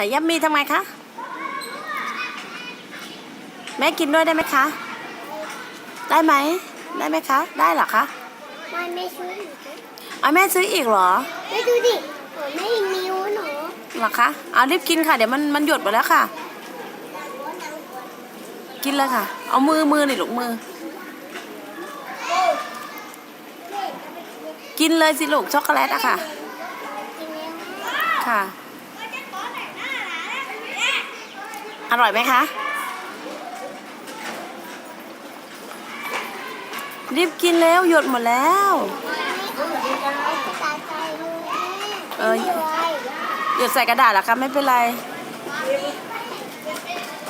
แต่ยัมมีทำไมคะ แม่กินด้วยได้ไหมคะ ได้ไหม ได้ไหมคะ ได้เหรอคะมันไม่ช่วยหนูเอาแม่ซื้ออีกเหรอไม่ดูดิหนูไม่มีนิ้วหนูเหรอคะ เอารีบกินค่ะ เดี๋ยวมันมันหยดหมดแล้วค่ะ กินเลยค่ะ เอามือมือนี่ลูกมือ กินเลยสิลูกช็อกโกแลตอะค่ะ กินแล้ว ค่ะ อร่อยไหมคะ รีบกินแล้วหยดหมดแล้วไม่เอาตาใจเลยเออไม่เป็นไรหยดใส่กระดาษเหรอคะไม่เป็นไร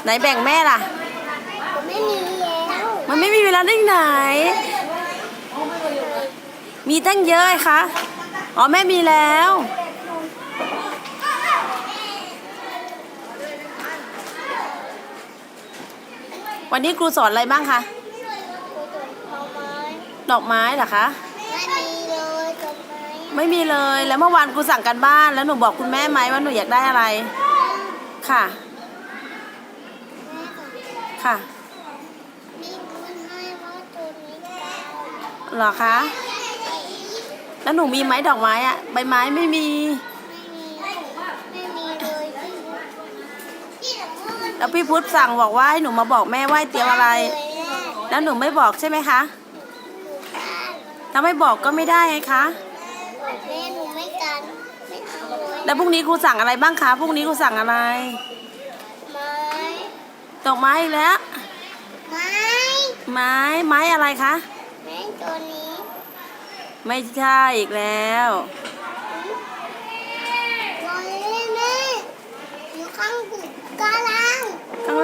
ไหนแบ่งแม่ล่ะผมไม่มีแล้วมันไม่มีเวลาได้ไหน มีตั้งเยอะไงคะอ๋อแม่มีแล้ว วันนี้ครูสอนอะไรบ้างคะเอาไม้ดอกไม้เหรอคะไม่มีเลยตรงไม้ไม่มีเลย แล้วเมื่อวานครูสั่งกันบ้าน แล้วหนูบอกคุณแม่ไหมว่าหนูอยากได้อะไร ค่ะ ค่ะมีคนให้ว่าตัวนี้เก้าเหรอคะ แล้วหนูมีไหมดอกไม้อะใบไม้ไม่มี ไม่มีไม่มีเลยพี่หนูมัน แล้วพี่พุทธสั่งบอกว่าให้หนูมาบอกแม่ว่าให้เตรียมอะไร แล้วหนูไม่บอกใช่ไหมคะถ้าไม่บอกก็ไม่ได้ไงคะบอกแม่หนูไม่กันไม่เอาเลยแล้วพรุ่งนี้ครูสั่งอะไรบ้างคะพรุ่งนี้ครูสั่งอะไรไม้ดอกไม้อีกแล้วไม้ไม้ไม้อะไรคะแม่ตัวนี้ ไม่ใช่อีกแล้วรอเล่นแม่อยู่ข้างกลางข้างล่า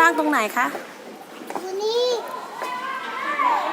างตรงไหนคะ อยู่นี่